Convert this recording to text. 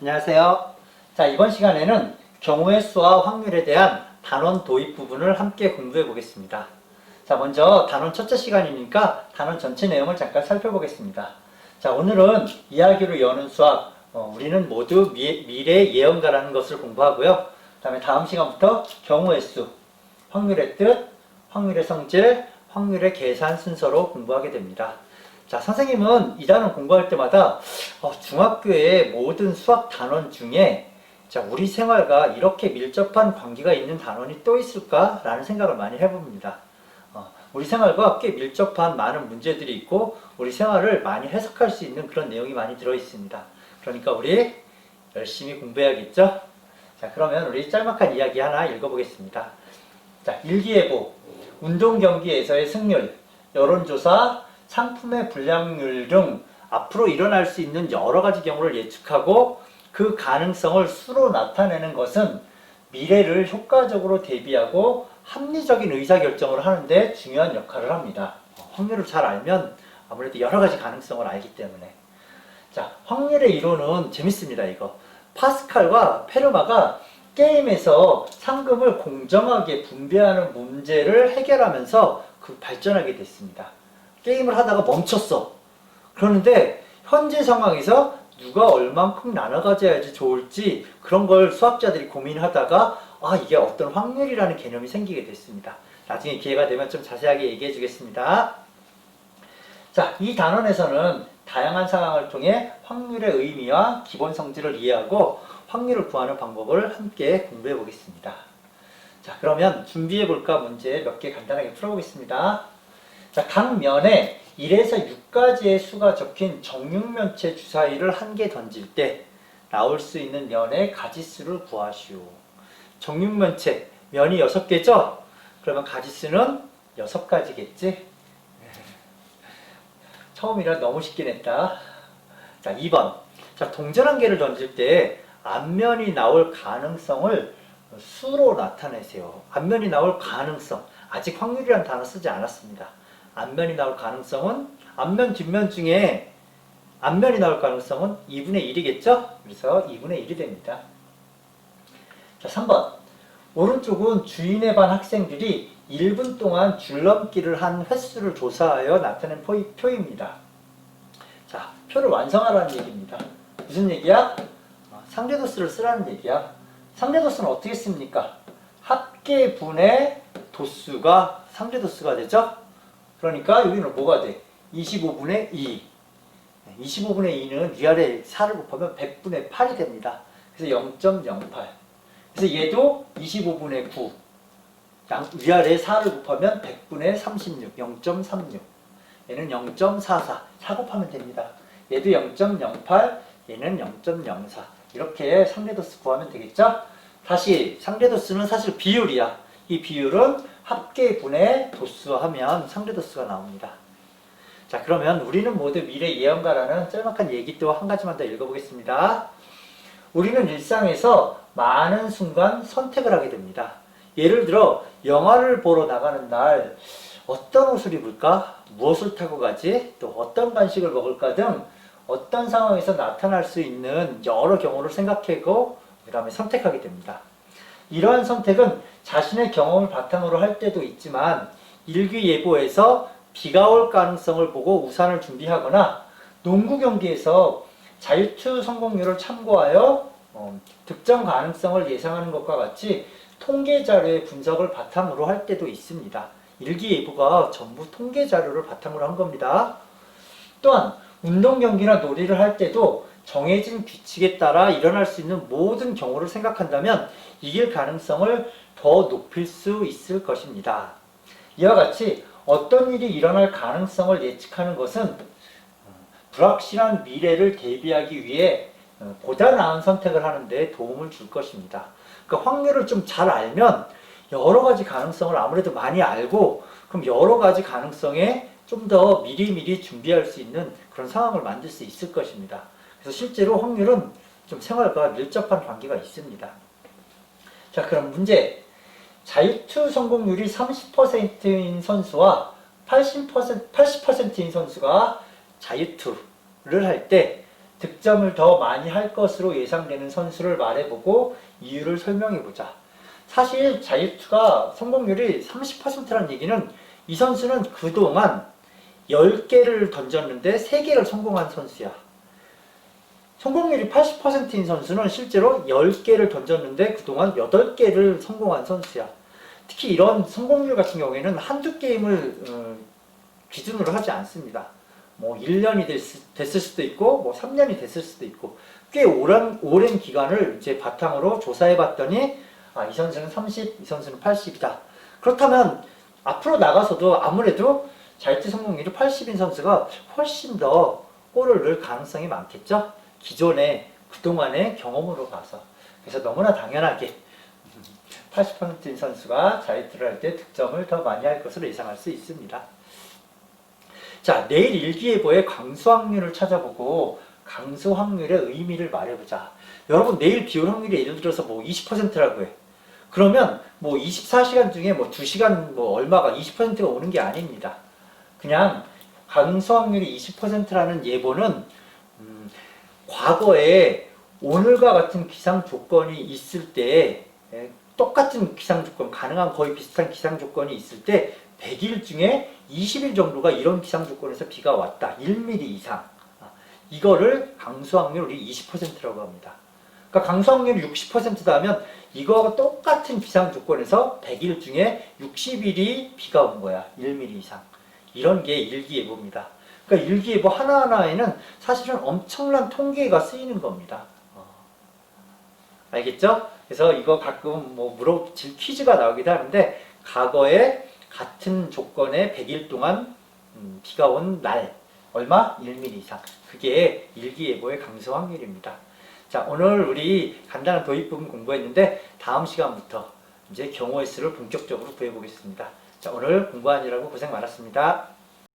안녕하세요. 자, 이번 시간에는 경우의 수와 확률에 대한 단원 도입 부분을 함께 공부해 보겠습니다. 자, 먼저 단원 첫째 시간이니까 단원 전체 내용을 잠깐 살펴보겠습니다. 자, 오늘은 이야기로 여는 수학, 어, 우리는 모두 미, 미래 예언가라는 것을 공부하고요. 그 다음에 다음 시간부터 경우의 수, 확률의 뜻, 확률의 성질, 확률의 계산 순서로 공부하게 됩니다. 자, 선생님은 이 단원 공부할 때마다 어, 중학교의 모든 수학 단원 중에 자, 우리 생활과 이렇게 밀접한 관계가 있는 단원이 또 있을까라는 생각을 많이 해봅니다. 어, 우리 생활과 꽤 밀접한 많은 문제들이 있고 우리 생활을 많이 해석할 수 있는 그런 내용이 많이 들어 있습니다. 그러니까 우리 열심히 공부해야겠죠? 자, 그러면 우리 짤막한 이야기 하나 읽어보겠습니다. 자, 일기예보, 운동 경기에서의 승률, 여론조사, 상품의 불량률 등 앞으로 일어날 수 있는 여러 가지 경우를 예측하고 그 가능성을 수로 나타내는 것은 미래를 효과적으로 대비하고 합리적인 의사결정을 하는데 중요한 역할을 합니다. 어, 확률을 잘 알면 아무래도 여러 가지 가능성을 알기 때문에. 자, 확률의 이론은 재밌습니다, 이거. 파스칼과 페르마가 게임에서 상금을 공정하게 분배하는 문제를 해결하면서 그 발전하게 됐습니다. 게임을 하다가 멈췄어. 그러는데 현재 상황에서 누가 얼만큼 나눠 가져야지 좋을지 그런 걸 수학자들이 고민하다가 아 이게 어떤 확률이라는 개념이 생기게 됐습니다. 나중에 기회가 되면 좀 자세하게 얘기해 주겠습니다. 자, 이 단원에서는 다양한 상황을 통해 확률의 의미와 기본 성질을 이해하고 확률을 구하는 방법을 함께 공부해 보겠습니다. 자, 그러면 준비해 볼까 문제 몇 개 간단하게 풀어 보겠습니다. 자, 각 면에 1에서 6까지의 수가 적힌 정육면체 주사위를 한 개 던질 때 나올 수 있는 면의 가지수를 구하시오. 정육면체 면이 6개죠? 그러면 가지수는 6가지겠지? 처음이라 너무 쉽긴 했다. 자, 2번. 자, 동전 한 개를 던질 때 앞면이 나올 가능성을 수로 나타내세요. 앞면이 나올 가능성. 아직 확률이라는 단어 쓰지 않았습니다. 앞면이 나올 가능성은 앞면 뒷면 중에 앞면이 나올 가능성은 2분의 1이겠죠? 그래서 2분의 1이 됩니다. 자, 3번. 오른쪽은 주인의 반 학생들이 1분 동안 줄넘기를 한 횟수를 조사하여 나타낸 포- 표입니다. 자, 표를 완성하라는 얘기입니다. 무슨 얘기야? 어, 상대도수를 쓰라는 얘기야. 상대도수는 어떻게 씁니까? 합계분의 도수가 상대도수가 되죠? 그러니까 여기는 뭐가 돼? 25분의 2. 25분의 2는 위아래 4를 곱하면 100분의 8이 됩니다. 그래서 0.08. 그래서 얘도 25분의 9. 양, 위아래 4를 곱하면 100분의 36. 0.36. 얘는 0.44. 4 곱하면 됩니다. 얘도 0.08. 얘는 0.04. 이렇게 상대도수 구하면 되겠죠? 다시 상대도수는 사실 비율이야. 이 비율은 합계분의 도수 하면 상대도수가 나옵니다. 자, 그러면 우리는 모두 미래 예언가라는 짤막한 얘기 또 한 가지만 더 읽어보겠습니다. 우리는 일상에서 많은 순간 선택을 하게 됩니다. 예를 들어, 영화를 보러 나가는 날, 어떤 옷을 입을까? 무엇을 타고 가지? 또 어떤 간식을 먹을까 등 어떤 상황에서 나타날 수 있는 여러 경우를 생각하고, 그 다음에 선택하게 됩니다. 이러한 선택은 자신의 경험을 바탕으로 할 때도 있지만 일기예보에서 비가 올 가능성을 보고 우산을 준비하거나 농구 경기에서 자유투 성공률을 참고하여 어, 득점 가능성을 예상하는 것과 같이 통계 자료의 분석을 바탕으로 할 때도 있습니다. 일기예보가 전부 통계 자료를 바탕으로 한 겁니다. 또한 운동 경기나 놀이를 할 때도 정해진 규칙에 따라 일어날 수 있는 모든 경우를 생각한다면 이길 가능성을 더 높일 수 있을 것입니다. 이와 같이 어떤 일이 일어날 가능성을 예측하는 것은 어, 불확실한 미래를 대비하기 위해 어, 보다 나은 선택을 하는데 도움을 줄 것입니다. 그 확률을 좀 잘 알면 여러 가지 가능성을 아무래도 많이 알고 그럼 여러 가지 가능성에 좀 더 미리미리 준비할 수 있는 그런 상황을 만들 수 있을 것입니다. 그래서 실제로 확률은 좀 생활과 밀접한 관계가 있습니다. 자, 그럼 문제. 자유투 성공률이 30%인 선수와 80%, 80%인 선수가 자유투를 할 때 득점을 더 많이 할 것으로 예상되는 선수를 말해보고 이유를 설명해보자. 사실 자유투가 성공률이 30%라는 얘기는 이 선수는 그동안 10개를 던졌는데 3개를 성공한 선수야. 성공률이 80%인 선수는 실제로 10개를 던졌는데 그동안 8개를 성공한 선수야. 특히 이런 성공률 같은 경우에는 한두 게임을 어, 기준으로 하지 않습니다. 뭐 1년이 됐, 됐을 수도 있고 뭐 3년이 됐을 수도 있고 꽤 오랜, 오랜 기간을 이제 바탕으로 조사해 봤더니 아, 이 선수는 30, 이 선수는 80이다. 그렇다면 앞으로 나가서도 아무래도 자유투 성공률이 80인 선수가 훨씬 더 골을 넣을 가능성이 많겠죠? 기존의 그동안의 경험으로 봐서. 그래서 너무나 당연하게 80%인 선수가 자유투를 할 때 득점을 더 많이 할 것으로 예상할 수 있습니다. 자, 내일 일기예보의 강수 확률을 찾아보고 강수 확률의 의미를 말해보자. 여러분, 내일 비올 확률이 예를 들어서 뭐 20%라고 해. 그러면 뭐 24시간 중에 뭐 2시간 뭐 얼마가 20%가 오는 게 아닙니다. 그냥 강수 확률이 20%라는 예보는 음, 과거에 오늘과 같은 기상 조건이 있을 때 에, 똑같은 기상 조건, 가능한 거의 비슷한 기상 조건이 있을 때 100일 중에 20일 정도가 이런 기상 조건에서 비가 왔다. 1mm 이상. 아, 이거를 강수 확률이 20%라고 합니다. 그러니까 강수 확률이 60%다 하면 이거하고 똑같은 기상 조건에서 100일 중에 60일이 비가 온 거야. 1mm 이상. 이런 게 일기예보입니다. 그러니까 일기예보 하나하나에는 사실은 엄청난 통계가 쓰이는 겁니다. 어. 알겠죠? 그래서 이거 가끔 뭐 물어질 퀴즈가 나오기도 하는데 과거에 같은 조건에 100일 동안 음, 비가 온 날 얼마? 1mm 이상. 그게 일기예보의 강수 확률입니다. 자, 오늘 우리 간단한 도입 부분 공부했는데 다음 시간부터 이제 경우의 수를 본격적으로 구해보겠습니다. 자, 오늘 공부하느라고 고생 많았습니다.